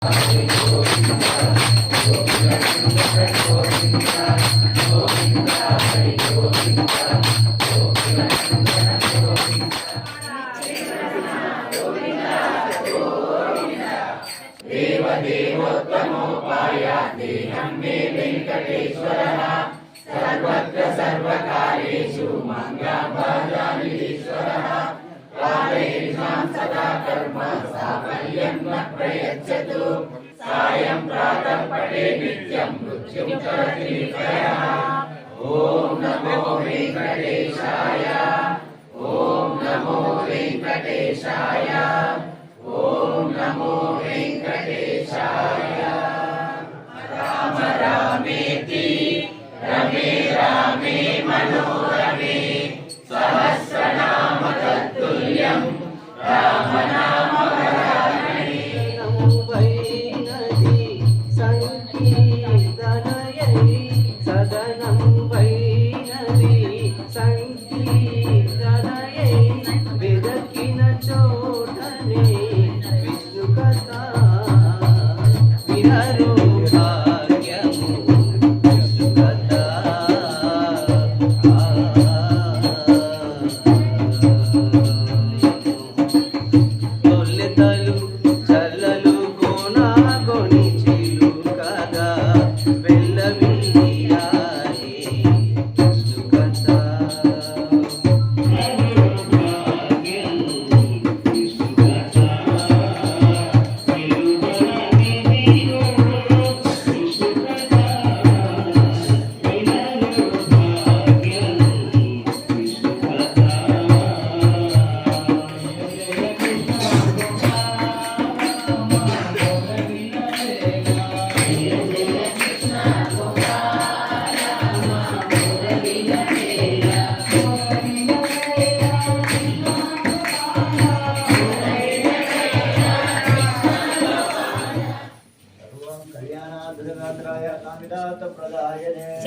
Thank you. ॐ नमो वेङ्कटेशाय ॐ नमो वेङ्कटेशाय ॐ नमो वेङ्कटेशाय राम रामेति रमे रामे मनोहर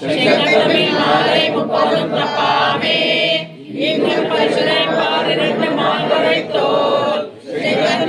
செங்கடமில்லை முப்பதும் தப்பாமே இங்கு பரிசுரை பாரிரண்டு மாங்கரை தோல் சிவர்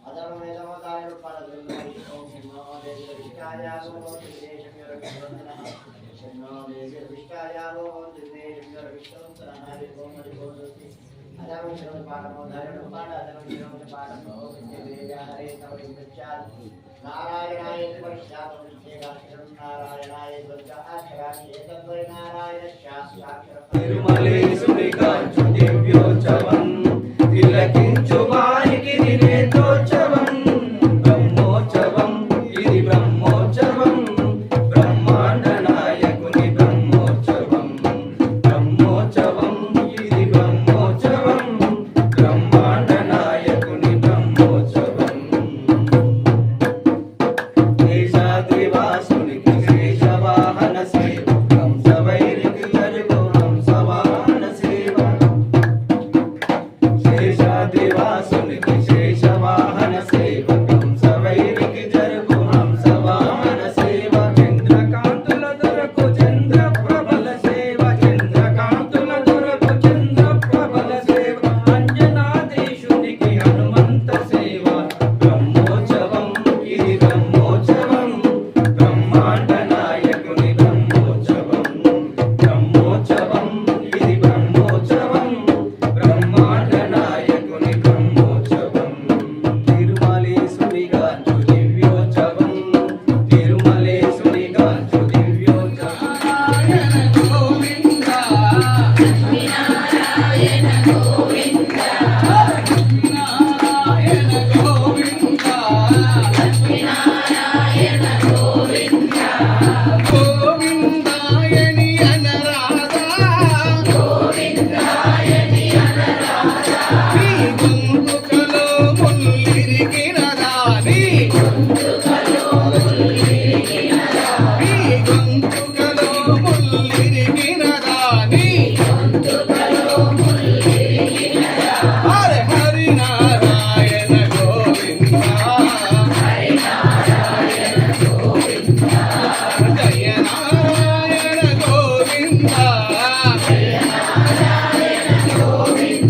అధర్మేధమకాయ నారాయణాయ నారాయణాయ తిలకించు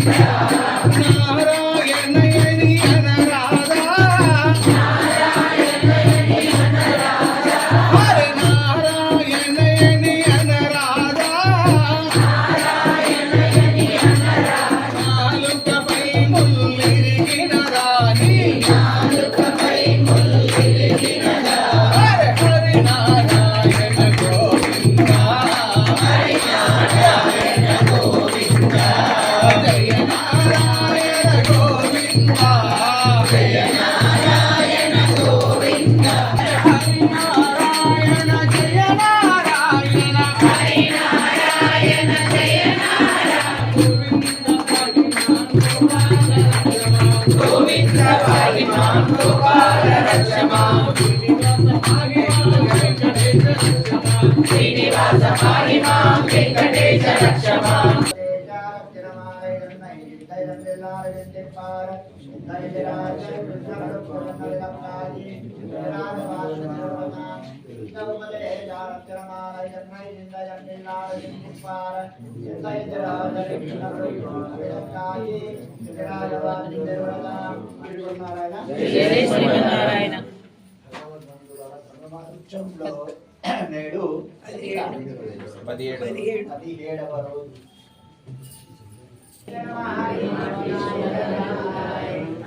ハハハハ! Okay. నేడు పదిహేడు పదిహేడవ రోజు.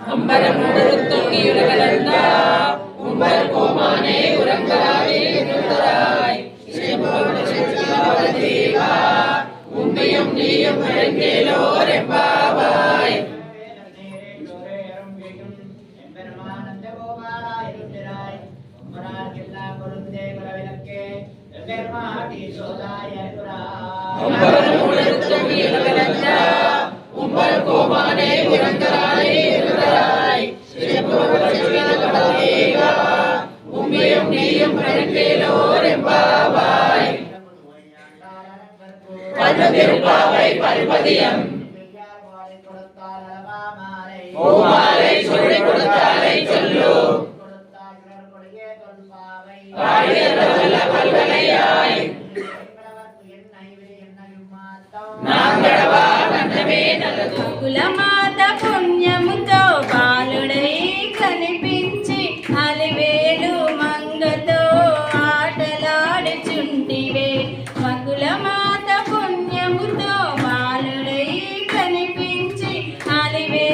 அம்பரம் உடல் தொங்கியுலகளந்தா உம்பர் கோமானே உறங்கலாதே நிறுத்தராய் ஸ்ரீபவன சச்சிதாவர தேவா உம்மையும் நீயும் வழங்கேலோர் எப்பா கண்ணு திருப்பாவை பரிபதியம். பூமாலை சொல்லி கொடுத்தாலை சொல்லு. பாடியதல்ல பல்கலையாய். நாங்களவா கண்ணமே நல்லது. குலமா அறிவே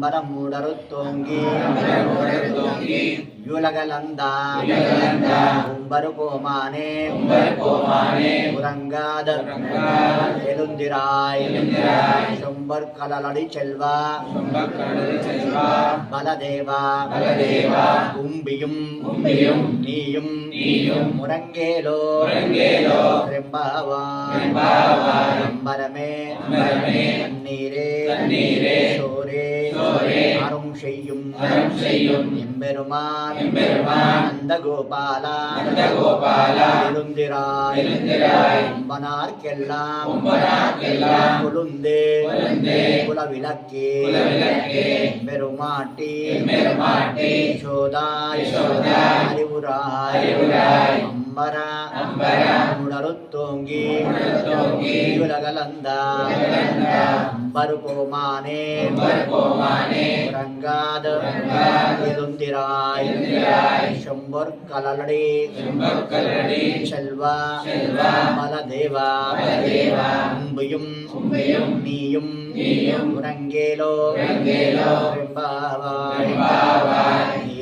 சிதம்பரம் ஊடருத்தோங்கி யுலகலந்தா உம்பரு கோமானே உறங்காத. எழுந்திராய். சொம்பர் கடலடி செல்வா. பலதேவா. உம்பியும். நீயும். முரங்கேலோ. ரெம்பாவா ரம்பரமே நீரே சோரே. அரும் செய்யும் அரும் செய்யும் எம்பெருமான். எம்பெருமான். அந்த கோபாலா அந்த கோபாலா அம்பரா மருத்தோங்கி உலகலந்தா மறுபோமானே ரங்காத எழுந்திராய் ಶಂಭರ್ ಕಲಲಡಿ செல்வா. மலதேவா அம்புயும் நீயும். உறங்கேலோ. வெம்பாவாய்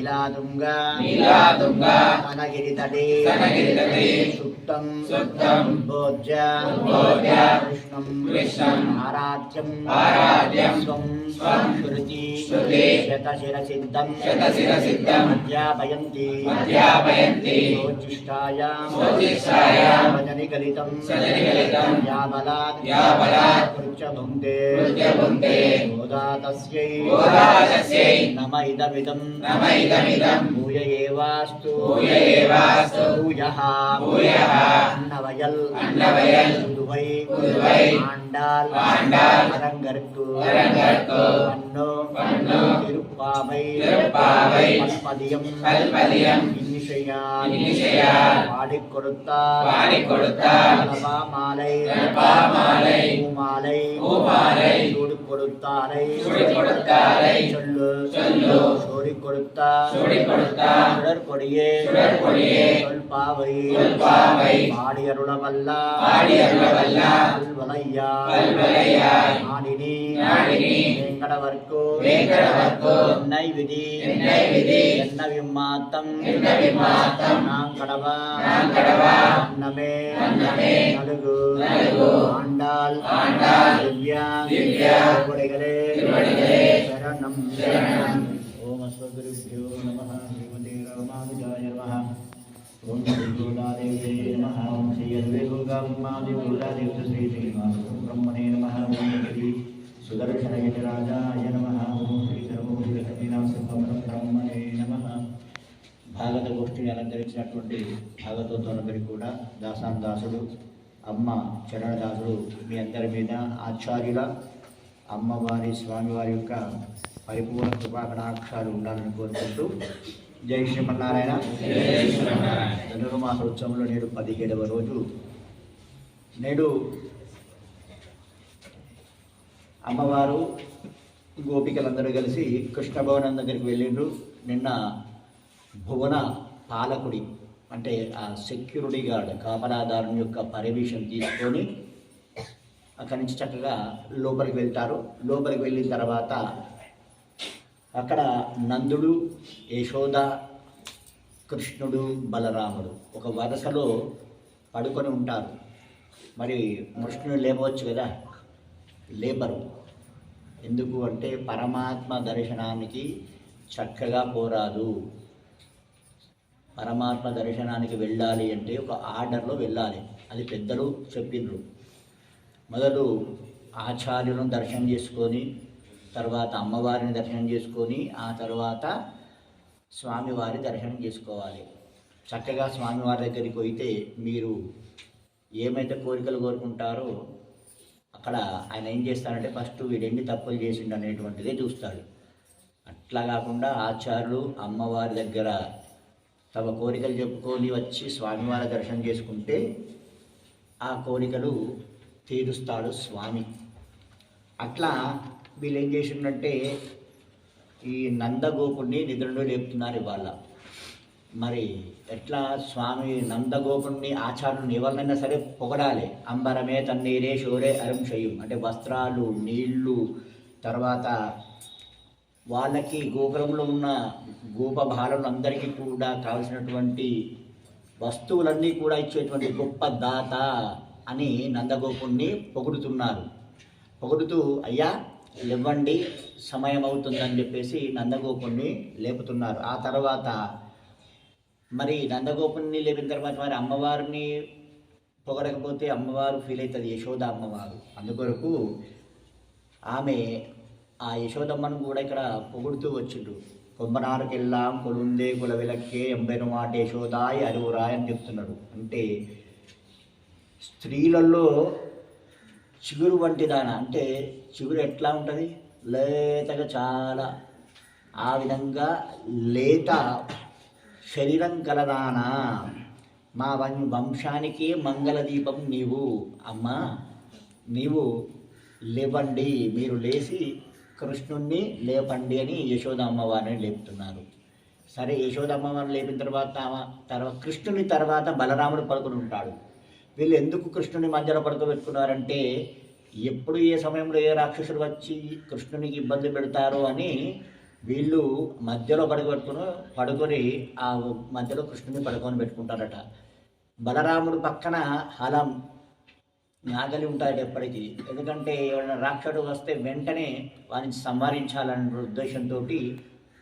నీలాదుంగ. నీలాదుంగ. కనగిరితటి కనగిరితటి సుప్తం. సుప్తం. భోజ్య భోజ్య కృష్ణం. కృష్ణం. ఆరాధ్యం. ఆరాధ్యం. స్వం. స్వం. శృతి. శృతి. శతశిర సిద్ధం శతశిర సిద్ధం గోదాతస్యై. గోదాతస్యై. నమ ఇదమిదం. నమ பூயேவாஸ்து பூயேவாஸ்து பூயஹா. பூயஹா. அன்னவயல். அன்னவயல். புதுவை. திருப்பாவை. திருப்பாவை. ஈசையால் பாடிக் கொடுத்தார் பாடிக் கொடுத்தார் நபா மாலை நபா மாலை பூமாலை பூமாலை சூடு கொடுத்தாரை பாடியருளவல்லா. பாடியருளவல்லா. வல்வலையா வல்வலையா ஆடினி கடவர்க்கோ என்னை விதி என்ன விம்மாத்தம் நாம் கடவா நமே நலுகு ஆண்டாள். திவ்யா. திருப்படிகளே சரணம். ஓம் அஸ்வகுருபியோ நம ஸ்ரீமதி ராமானுஜாய ஸ்ரீ குருநாதேவியே ஸ்ரீ அத்வைகுருகாம்மாதி సుదర్శనగిరిరాజాయ నమ ఓం శ్రీ బ్రహ్మణే నమ భాగవత గోష్ఠిని అలంకరించినటువంటి భాగవతోత్తములందరికీ కూడా దాసాన్ దాసుడు అమ్మ చరణదాసుడు మీ అందరి మీద ఆచార్యుల అమ్మవారి స్వామివారి యొక్క పరిపూర్ణ కృపాకటాక్షాలు ఉండాలని కోరుకుంటూ జై శ్రీమన్నారాయణ. ధనుర్మాస ఉత్సవంలో నేడు పదిహేడవ రోజు. నేడు అమ్మవారు గోపికలందరూ కలిసి కృష్ణభవనం దగ్గరికి వెళ్ళిండ్రు. నిన్న భువన పాలకుడి అంటే ఆ సెక్యూరిటీ గార్డ్ కాపలాదారుని యొక్క పర్మిషన్ తీసుకొని అక్కడి నుంచి చక్కగా లోపలికి వెళ్తారు. లోపలికి వెళ్ళిన తర్వాత అక్కడ నందుడు యశోద కృష్ణుడు బలరాముడు ఒక వరుసలో పడుకొని ఉంటారు. మరి కృష్ణుడు లేపవచ్చు కదా? లేబరు ఎందుకు అంటే పరమాత్మ దర్శనానికి చక్కగా పోరాదు. పరమాత్మ దర్శనానికి వెళ్ళాలి అంటే ఒక ఆర్డర్లో వెళ్ళాలి. అది పెద్దలు చెప్పిండ్రు. మొదలు ఆచార్యులను దర్శనం చేసుకొని తర్వాత అమ్మవారిని దర్శనం చేసుకొని ఆ తర్వాత స్వామివారి దర్శనం చేసుకోవాలి. చక్కగా స్వామివారి దగ్గరికి పోయితే మీరు ఏమైతే కోరికలు కోరుకుంటారో అక్కడ ఆయన ఏం చేస్తాడంటే ఫస్ట్ వీడెన్ని తప్పులు చేసిండు అనేటువంటిదే చూస్తాడు. అట్లా కాకుండా ఆచార్యులు అమ్మవారి దగ్గర తమ కోరికలు చెప్పుకొని వచ్చి స్వామివారి దర్శనం చేసుకుంటే ఆ కోరికలు తీరుస్తాడు స్వామి. అట్లా వీళ్ళు ఏం చేసిండంటే ఈ నందగోపుణ్ణి నిద్రలో లేపుతున్నారు ఇవాళ. మరి ఎట్లా స్వామి నందగోపుణ్ణి ఆచార్యుని ఎవరినైనా సరే పొగడాలి. అంబరమే తన్నీరే షోరే అరం షయం అంటే వస్త్రాలు నీళ్ళు తర్వాత వాళ్ళకి గోపురంలో ఉన్న గోపభారులందరికీ కూడా కావలసినటువంటి వస్తువులన్నీ కూడా ఇచ్చేటువంటి గొప్ప దాత అని నందగోపుణ్ణి పొగుడుతున్నారు. పొగుడుతూ అయ్యా లేవండి సమయం అవుతుందని చెప్పేసి నందగోపుణ్ణి లేపుతున్నారు. ఆ తర్వాత మరి నందగోపుల్ని లేపిన తర్వాత మరి అమ్మవారిని పొగడకపోతే అమ్మవారు ఫీల్ అవుతుంది యశోద అమ్మవారు. అందుకొరకు ఆమె ఆ యశోదమ్మను కూడా ఇక్కడ పొగుడుతూ వచ్చిండు కొమ్మనారుకెళ్ళాం కొలుందే కుల విలక్కే ఎంబెను మాట యశోదాయి అరువురాయ్ అని చెప్తున్నాడు. అంటే స్త్రీలలో చిగురు వంటి దాన. అంటే చిగురు ఎట్లా ఉంటుంది? లేతగా చాలా ఆ విధంగా లేత శరీరం కలదానా మా వం వంశానికి మంగళదీపం నీవు. అమ్మా నీవు లేవండి. మీరు లేచి కృష్ణుణ్ణి లేపండి అని యశోద అమ్మవారిని లేపుతున్నారు. సరే యశోద అమ్మవారిని లేపిన తర్వాత తర్వాత కృష్ణుని తర్వాత బలరాముడు పడుకుని ఉంటాడు. వీళ్ళు ఎందుకు కృష్ణుని మధ్యలో పడుకోబెట్టుకున్నారంటే ఎప్పుడు ఏ సమయంలో ఏ రాక్షసుడు వచ్చి కృష్ణునికి ఇబ్బంది పెడతారో అని వీళ్ళు మధ్యలో పడుకోబెట్టుకుని పడుకొని ఆ మధ్యలో కృష్ణుని పడుకొని పెట్టుకుంటారట. బలరాముడు పక్కన హలం నాగలి ఉంటాడు ఎప్పటికీ. ఎందుకంటే ఎవరైనా రాక్షసుడు వస్తే వెంటనే వారిని సంహరించాలన్న ఉద్దేశంతో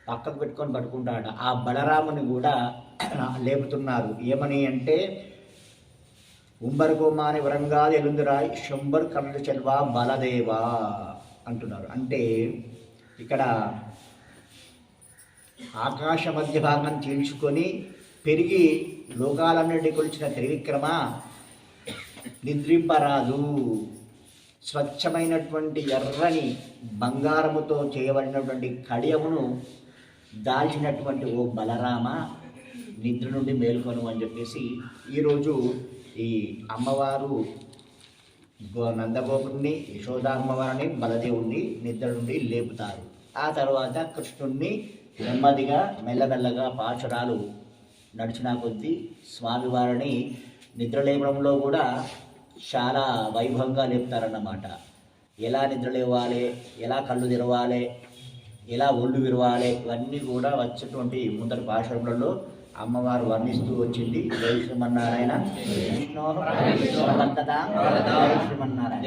పక్కకు పెట్టుకొని పట్టుకుంటాడు ఆ బలరాముని కూడా లేపుతున్నారు. ఏమని అంటే ఉంబరకోమాని వరంగాది ఎలుందిరాయ్ శంబర్ కర్ణుడు చెల్వా బలదేవా అంటున్నారు. అంటే ఇక్కడ ఆకాశ మధ్య భాగం చీల్చుకొని పెరిగి లోకాలన్నిటి కొలిచిన త్రివిక్రమ నిద్రింపరాదు. స్వచ్ఛమైనటువంటి ఎర్రని బంగారముతో చేయబడినటువంటి కడియమును దాల్చినటువంటి ఓ బలరామ నిద్ర నుండి మేల్కొను అని చెప్పేసి ఈరోజు ఈ అమ్మవారు నందగోపుడిని యశోద అమ్మవారిని బలదేవుణ్ణి నిద్ర నుండి లేపుతారు. ఆ తర్వాత కృష్ణుణ్ణి నెమ్మదిగా మెల్లమెల్లగా పాచరాలు నడిచిన కొద్దీ స్వామివారిని నిద్రలేపడంలో కూడా చాలా వైభవంగా లేపుతారన్నమాట. ఎలా నిద్ర లేవాలి ఎలా కళ్ళు తెరవాలి ఎలా ఒళ్ళు విరవాలి ఇవన్నీ కూడా వచ్చేటువంటి ముందరి పాశ్రములలో అమ్మవారు వర్ణిస్తూ వచ్చింది. జై శ్రీమన్నారాయణ. శ్రీమన్నారాయణ.